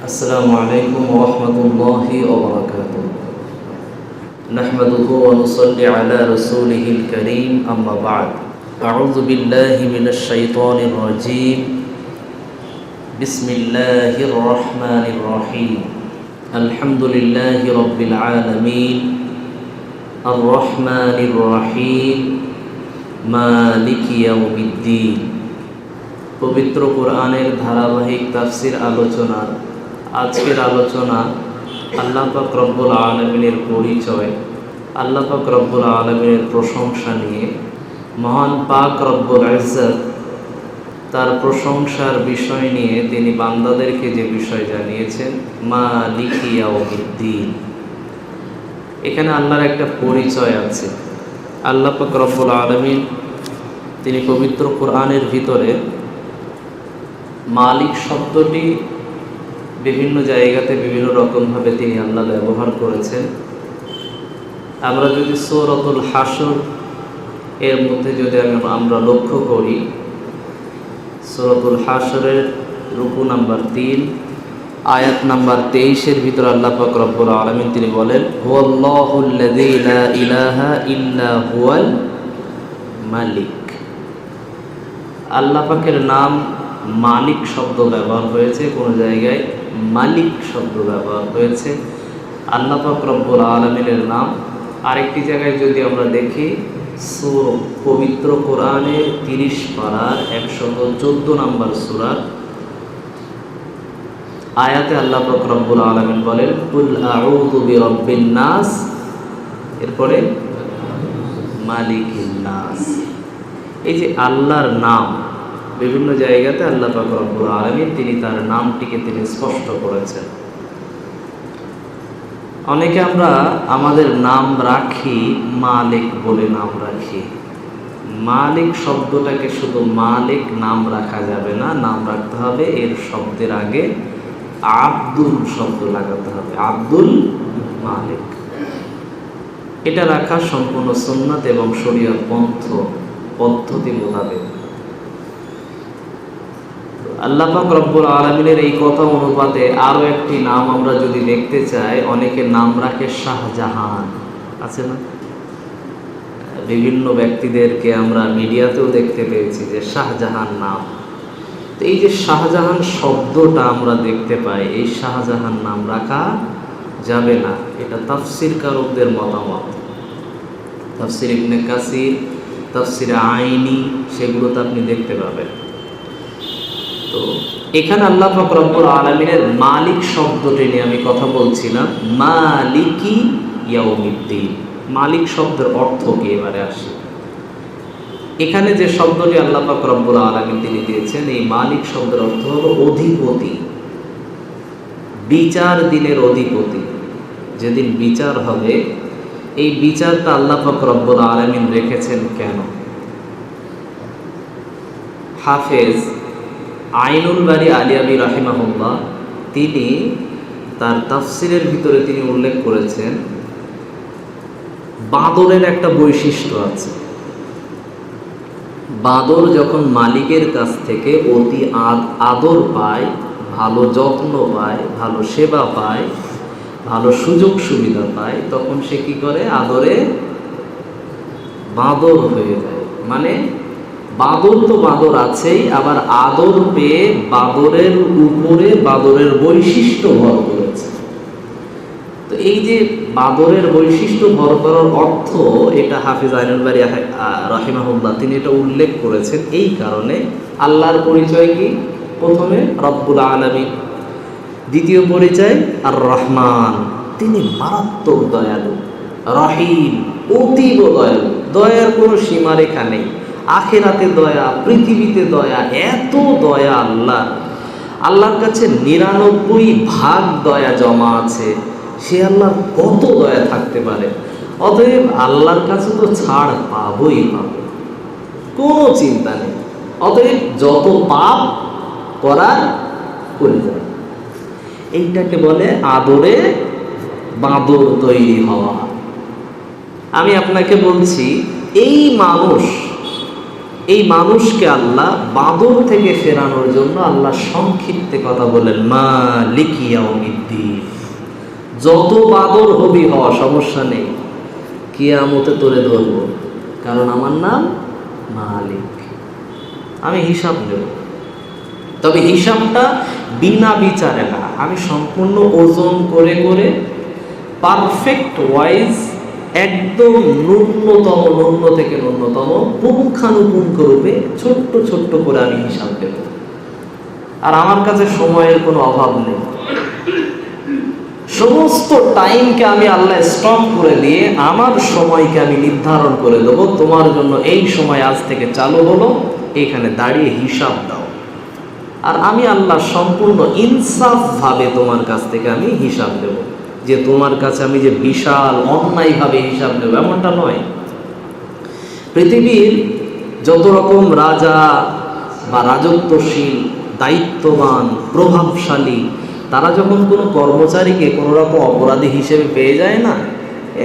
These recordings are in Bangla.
السلام عليكم ورحمة الله وبركاته نحمده ونصلي على رسوله الكريم أما بعد أعوذ بالله من الشيطان الرجيم بسم الله الرحمن الرحيم الحمد لله رب العالمين الرحمن الرحيم মালিক ইয়াউমিদ্দিন পবিত্র কোরআনের ধারাবাহিক তাফসির আলোচনার আজকের আলোচনা আল্লাহ পাক রব্বুল আলমিনের পরিচয়, আল্লাহ পাক রব্বুল আলমিনের প্রশংসা নিয়ে মহান পাক রব্বুল ইজ্জত তার প্রশংসার বিষয় নিয়ে তিনি বান্দাদেরকে যে বিষয় জানিয়েছেন মা মালিক ইয়াউমিদ্দিন। এখানে আল্লাহর একটা পরিচয় আছে। আল্লাহ পাক রব্বুল আলমিন তিনি পবিত্র কোরআনের ভিতরে মালিক শব্দটি বিভিন্ন জায়গাতে বিভিন্ন রকমভাবে তিনি আল্লাহ ব্যবহার করেছেন। আমরা যদি সৌরতুল হাসর এর মধ্যে যদি আমরা লক্ষ্য করি, সৌরতুল হাসরের রুকু নাম্বার তিন, আয়াত নাম্বার তেইশের ভিতরে আল্লাহ পাক রব্বুল আলমিন তিনি বলেন হুয়াল মালিক। আল্লাহ পাকের নাম মালিক শব্দ ব্যবহার হয়েছে কোনো জায়গায়। মালিক শব্দ ব্যবহার হয়েছে। আল্লাহ রব্বুল আলমিনের নাম। আরেকটি জায়গায় যদি আমরা দেখি, সুর পবিত্র কোরআনের তিরিশ পাড়ার একশত চোদ্দ নম্বর সুরার আয়াতে আল্লাহ রব্বুল আলমিন বলেন নাস। এরপরে, মালিকিন নাস। এই যে আল্লাহর নাম বিভিন্ন জায়গাতে আল্লাহ পাক রব্বুল আলমিন তিনি তার নামটিকে তিনি স্পষ্ট করেছেন। অনেকে আমরা আমাদের নাম রাখি মালিক বলে নাম রাখি। মালিক শব্দটাকে শুধু মালিক নাম রাখা যাবে না, নাম রাখতে হবে এর শব্দের আগে আব্দুল শব্দ লাগাতে হবে, আব্দুল মালিক। এটা রাখা সম্পূর্ণ সুন্নাত এবং শরীয়ত পন্থ পদ্ধতি মোতাবেক। আল্লাহ পাক রব্বুল আলমিনের এই কথা অনুপাতে আরও একটি নাম আমরা যদি দেখতে চাই অনেকে নাম রাখে শাহজাহান। আছে না? বিভিন্ন ব্যক্তিদেরকে আমরা মিডিয়াতেও দেখতে পেয়েছি যে শাহজাহান নাম। তো এই যে শাহজাহান শব্দটা আমরা দেখতে পাই, এই শাহজাহান নাম রাখা যাবে না। এটা তাফসির কারকদের মতামত। তাফসির ইবনে কাসির, তাফসির আইনি, সেগুলোতে আপনি দেখতে পাবেন। তো এখানে আল্লাহ পাক রব্বুল আলমিনের মালিক শব্দটি নিয়ে আমি কথা বলছিলাম। মালিকি ইয়াউমিদ্দিন। মালিক শব্দের অর্থ কি এবারে আসে? এখানে যে শব্দটি আল্লাহ পাক রব্বুল আলমিন তিনি দিয়েছেন, এই মালিক শব্দের অর্থ হলো অধিপতি। বিচার দিনের অধিপতি। যেদিন বিচার হবে, এই বিচারটা আল্লাহ পাক রব্বুল আলমিন রেখেছেন কেন? হাফেজ আইনুল বাড়ি আলিয়াবি রাহিমাহুল্লাহ, তিনি তার তাফসিরের ভিতরে তিনি উল্লেখ করেছেন, বাঁদরের একটা বৈশিষ্ট্য আছে। বাঁদর যখন মালিকের কাছ থেকে অতি আদ- আদর পায়, ভালো যত্ন পায়, ভালো সেবা পায়, ভালো সুযোগ সুবিধা পায়, তখন সে কি করে? আদরে বাঁদর হয়ে যায়। মানে বাদর তো বাদর আছেই, আবার আদর পেয়ে বাদরের উপরে বাদরের বৈশিষ্ট্য ভর করেছে। তো এই যে বাদরের বৈশিষ্ট্য ভর করার অর্থ, এটা হাফিজ আইনুল বাড়ি রাহিমাহুল্লাহ, তিনি এটা উল্লেখ করেছেন এই কারণে। আল্লাহর পরিচয় কি? প্রথমে রব্বুল আলমী দ্বিতীয় পরিচয় আর রহমান তিনি মারাত্মক দয়ালু, রহিম, অতীব দয়ালু। দয়ার কোনো সীমারেখা নেই। আখেরাতে দয়া, পৃথিবীতে দয়া, এত দয়া আল্লাহ। আল্লাহর কাছে নিরানব্বই ভাগ দয়া জমা আছে। সে আল্লাহর কত দয়া থাকতে পারে? অতএব আল্লাহর কাছে তো ছাড় পাবই পাবো। কোনো চিন্তা নেই। অতএব যত পাপ করার করে যায় এইটাকে বলে আদরে বাঁদর তৈরি হওয়া। আমি আপনাকে বলছি, এই মানুষ এই মানুষকে আল্লাহ বাদর থেকে ফেরানোর জন্য আল্লাহ সংক্ষিপ্তে কথা বলেন মা লিখিয়া যত বাদর হবি হওয়া সমস্যা নেই, কিয়ামতে তোরে ধরব, কারণ আমার নাম মালিক। আমি হিসাব নেব। তবে হিসাবটা বিনা বিচারে না, আমি সম্পূর্ণ ওজন করে করে পারফেক্ট ওয়াইজ একদম ন্যূনতম ন্যূন থেকে ন্যূনতম পুঙ্খানুপুঙ্খ রূপে ছোট্ট ছোট্ট করে আমি হিসাব দেব। আর আমার কাছে সময়ের কোনো অভাব নেই। সমস্ত টাইমকে আমি আল্লাহ স্টপ করে দিয়ে আমার সময়কে আমি নির্ধারণ করে দেব। তোমার জন্য এই সময় আজ থেকে চালু হলো, এখানে দাঁড়িয়ে হিসাব দাও। আর আমি আল্লাহ সম্পূর্ণ ইনসাফভাবে তোমার কাছ থেকে আমি হিসাব দেব। যে তোমার কাছে আমি যে বিশাল অন্যায়ভাবে হিসাব দেব এমনটা নয়। পৃথিবীর যত রকম রাজা বা রাজত্বশীল, দায়িত্ববান, প্রভাবশালী, তারা যখন কোনো কর্মচারীকে কোনো রকম অপরাধী হিসেবে পেয়ে যায় না,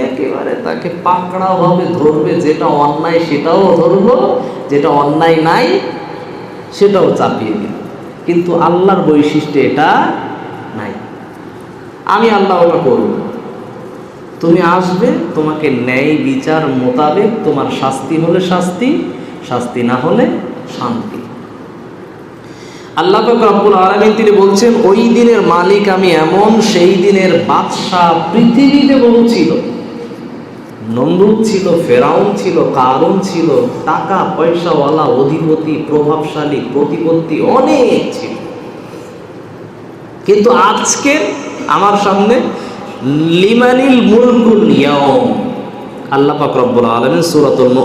একেবারে তাকে পাকড়াভাবে ধরবে, যেটা অন্যায় সেটাও ধরবো যেটা অন্যায় নাই, সেটাও চাপিয়ে দিল। কিন্তু আল্লাহর বৈশিষ্ট্য এটা আমি আল্লাহ ওটা করব। তুমি আসবে, তোমাকে ন্যায় বিচার মোতাবেক তোমার শাস্তি হলে শাস্তি শাস্তি না হলে শান্তি। আল্লাহ রব্বুল আলামিন তিনি বলছেন, ওই দিনের মালিক আমি এমন, সেই দিনের বাদশাহ পৃথিবীতে বহু ছিল। ছিল, ফেরাউন ছিল কারণ ছিল, টাকা, পয়সাওয়ালা, অধিপতি, প্রভাবশালী, প্রতিপত্তি অনেক ছিল। কিন্তু আজকে আমার সামনে, লিমানিল মুলকুল ইয়াউম। আল্লাহ পাক রব্বুল আলামিন সূরাতুল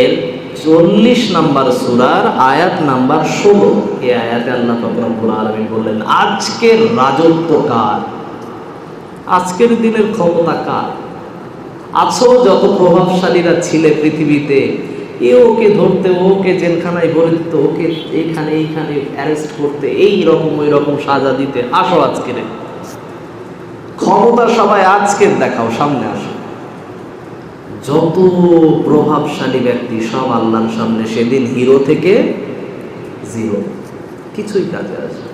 এর চল্লিশ নাম্বার সুরার আয়াত নাম্বার ষোলো। এই আয়াতে আল্লাহ রব্বুল আলামিন বললেন, আজকের রাজত্ব কার? আজকের দিনের ক্ষমতা কার? আছো যত প্রভাবশালীরা ছিলে পৃথিবীতে, এ ওকে ধরতে, ওকে জেলখানায় ভরে দিত, ওকে এইখানে এইখানে অ্যারেস্ট করতে, এই রকম, ওই রকম সাজা দিতে, আসো আজকের ক্ষমতা সবাই আজকের দেখাও, সামনে আসো। যত প্রভাবশালী ব্যক্তি সব আল্লাহর সামনে, সেদিন হিরো থেকে জিরো। কিছুই কাজে আসে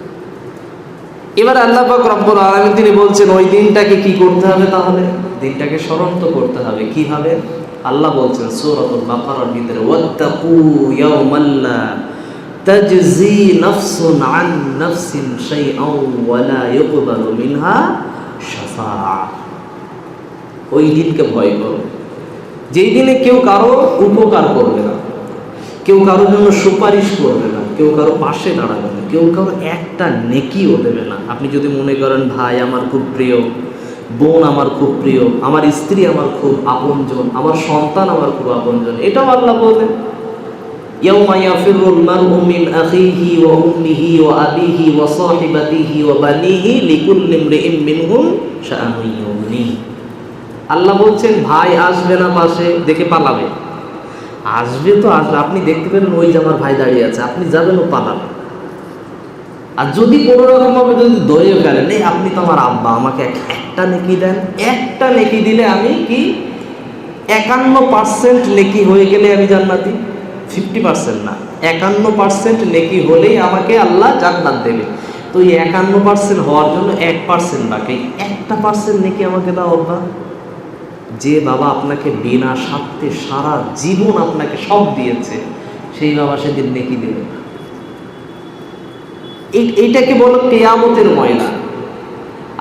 এবার আল্লাহ রব্বুল আলামিন তিনি বলছেন, ওই দিনটাকে কি করতে হবে তাহলে? দিনটাকে স্মরণ তো করতে হবে। কীভাবে আল্লাহ বলছেন, সূরাতুল বাকারার ভিতরে, ওয়াত্তাকু ইয়াউমাল্লা তাজজি নাফসুন আন নাফসিন শাইআন ওয়া লা মিনহা ওই দিনকে ভয় করো। যেই দিনে কেউ কারও উপকার করবে না, কেউ কারোর জন্য সুপারিশ করবে না, কেউ কারও পাশে দাঁড়াবে না, কেউ কারও একটা নেকিও দেবে না। আপনি যদি মনে করেন, ভাই, আমার খুব প্রিয়, বোন আমার খুব প্রিয়, আমার স্ত্রী আমার খুব আপনজন, আমার সন্তান আমার খুব আপনজন, এটাও আল্লাহ বলবেন। يوم يفر المرء من أخيه وأمه وأبيه وصاحبته وبنيه لكل امرئ منهم شأن يغنيه আল্লাহ বলছেন ভাই আসবে না পাশে দেখে পালাবে আসবে তো আসবে আপনি দেখতে পেলেন ওই যে আমার ভাই দাঁড়িয়ে আছে আপনি যাবেন ও পালাবে আর যদি কোনো রকম ভাবে যদি দয়ে ফেলেন এই আপনি তো আমার আব্বা আমাকে এক- একটা নেকি দেন একটা নেকি দিলে আমি কি একান্ন পার্সেন্ট নেকি হয়ে গেলে আমি জান্নাতি ফিফটি পার্সেন্ট না। একান্ন পার্সেন্ট নেকি হলেই আমাকে আল্লাহ জান্নাত দেবে। তো এই একান্ন পার্সেন্ট হওয়ার জন্য এক পার্সেন্ট বাকি। একটা পার্সেন্ট নেকি আমাকে দাও আব্বা। যে বাবা আপনাকে বিনা স্বার্থে সারা জীবন আপনাকে সব দিয়েছে, সেই বাবা সেদিন নেকি দেবে এইটাকে বলো কেয়ামতের ময়লা।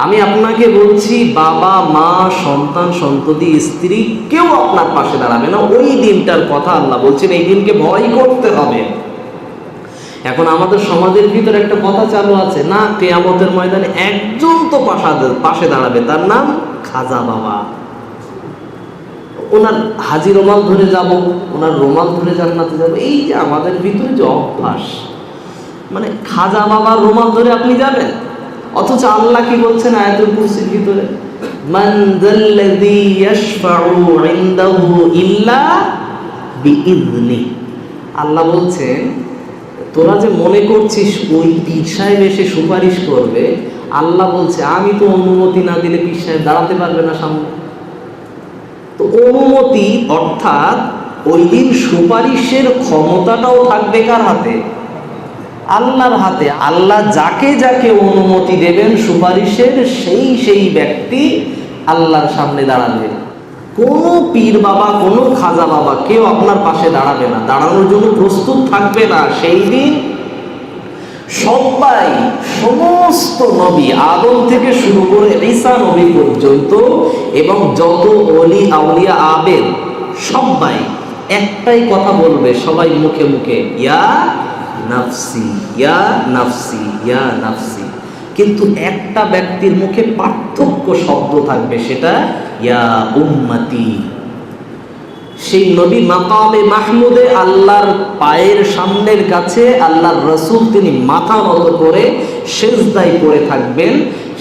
আমি আপনাকে বলছি, বাবা, মা, সন্তান, সন্ততি, স্ত্রী, কেউ আপনার পাশে দাঁড়াবে না। ওই দিনটার কথা আল্লাহ বলছেন, এই দিনকে ভয় করতে হবে। এখন আমাদের সমাজের ভিতরে একটা কথা চালু আছে, না, কেয়ামতের ময়দানে একজন তো পাশে দাঁড়াবে, তার নাম খাজা বাবা। ওনার হাজি রোমাল ধরে যাব, ওনার রোমাল ধরে জান্নাতে যাব, এই যে আমাদের ভিতরে যে অভ্যাস মানে খাজা বাবার রোমাল ধরে আপনি যাবেন? অথচ আল্লাহ কি বলছেন আয়াতুল কুরসির ভিতরে? মান যাল্লাযী ইয়াশফাউ ইনদাহু ইল্লা বিইذনি আল্লাহ বলছেন, তোরা যে মনে করছিস ওই পীর সাহেব এসে সুপারিশ করবে, আল্লাহ বলছে, আমি তো অনুমতি না দিলে পীর সাহেব দাঁড়াতে পারবে না সামনে। তো অনুমতি অর্থাৎ ওই দিন সুপারিশের ক্ষমতাটাও থাকবে কার হাতে? আল্লাহর হাতে, আল্লাহ যাকে যাকে অনুমতি দেবেন, সুপারিশের সেই সেই ব্যক্তি আল্লাহর সামনে দাঁড়াবে। কোনো পীর বাবা, কোনো খাজা বাবা কেউ আপনার পাশে দাঁড়াবে না। দাঁড়ানোর জন্য প্রস্তুত থাকবে না। সেই দিন সবাই, সমস্ত নবী, আদম থেকে শুরু করে ঈসা নবী পর্যন্ত এবং যত অলি আউলিয়া, আবেদ, সবাই একটাই কথা বলবে সবাই মুখে মুখে, ইয়া নাফসি, ইয়া নাফসি ইয়া নাফসি। কিন্তু একটা ব্যক্তির মুখে পার্থক্য শব্দ থাকবে, সেটা ইয়া উম্মতি। সেই নবী মাকামে মাহমুদে আল্লাহর পায়ের সামনের কাছে আল্লাহর রসুল তিনি মাথা নত করে সেজদায় পড়ে থাকবেন।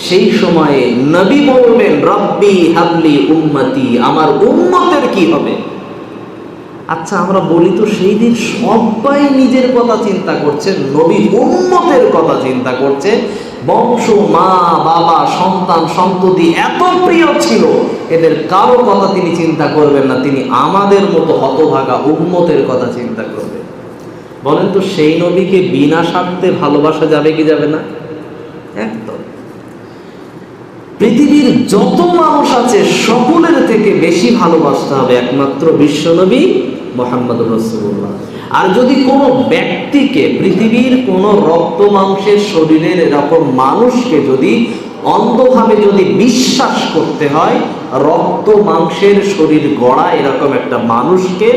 সেই সময়ে নবী বলবেন, রব্বি হাবলি উম্মতি, আমার উম্মতের কি হবে? আচ্ছা আমরা বলি তো সেই দিন সবাই নিজের কথা চিন্তা করছে, নবী উম্মতের কথা চিন্তা করছে। বংশ, মা, বাবা, সন্তান, সন্ততি এত প্রিয় ছিল, এদের কারও কথা তিনি চিন্তা করবেন না, তিনি আমাদের মতো হতভাগা উম্মতের কথা চিন্তা করবেন। বলেন তো, সেই নবীকে বিনা স্বার্থে ভালোবাসা যাবে কি যাবে না? একদম। পৃথিবীর যত মানুষ আছে, সকলের থেকে বেশি ভালোবাসতে হবে, একমাত্র বিশ্বনবী মোহাম্মদ রসুল্লাহ আর যদি কোনো ব্যক্তিকে পৃথিবীর কোনো রক্ত মাংসের শরীরের এরকম মানুষকে যদি অন্ধভাবে যদি বিশ্বাস করতে হয়, রক্ত মাংসের শরীর গড়া এরকম একটা মানুষকে,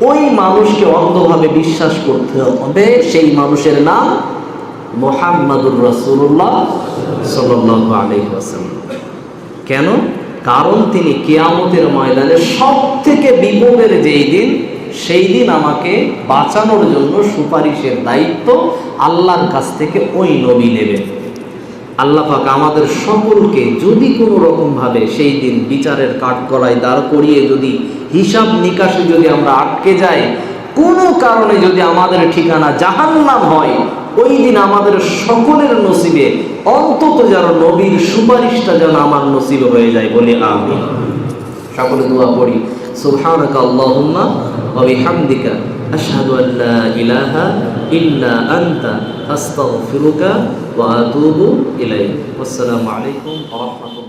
ওই মানুষকে অন্ধভাবে বিশ্বাস করতে হবে, সেই মানুষের নাম মোহাম্মদুর রসুল্লাহ সাল্লাহ আলহি কেন? কারণ তিনি কেয়ামতের ময়দানে সব থেকে বিপদের যেই দিন, সেই দিন আমাকে বাঁচানোর জন্য সুপারিশের দায়িত্ব আল্লাহর কাছ থেকে ওই নবী নেবেন আল্লাহ পাক আমাদের সকলকে যদি কোনো রকমভাবে সেই দিন বিচারের কাঠগড়ায় দাঁড় করিয়ে যদি হিসাব নিকাশে যদি আমরা আটকে যাই, কোনো কারণে যদি আমাদের ঠিকানা জাহান্নাম হয় ওই দিন আমাদের সকলের নসিবে অন্তত যেন নবীর সুপারিশটা যেন আমার নসিব হয়ে যায় বলে আমি সকলে দোয়া পড়ি سبحانك اللهم وبحمدك أشهد أن لا إله إلا أنت أستغفرك وأتوب إليك والسلام عليكم ورحمة রাহমাতুল্লাহ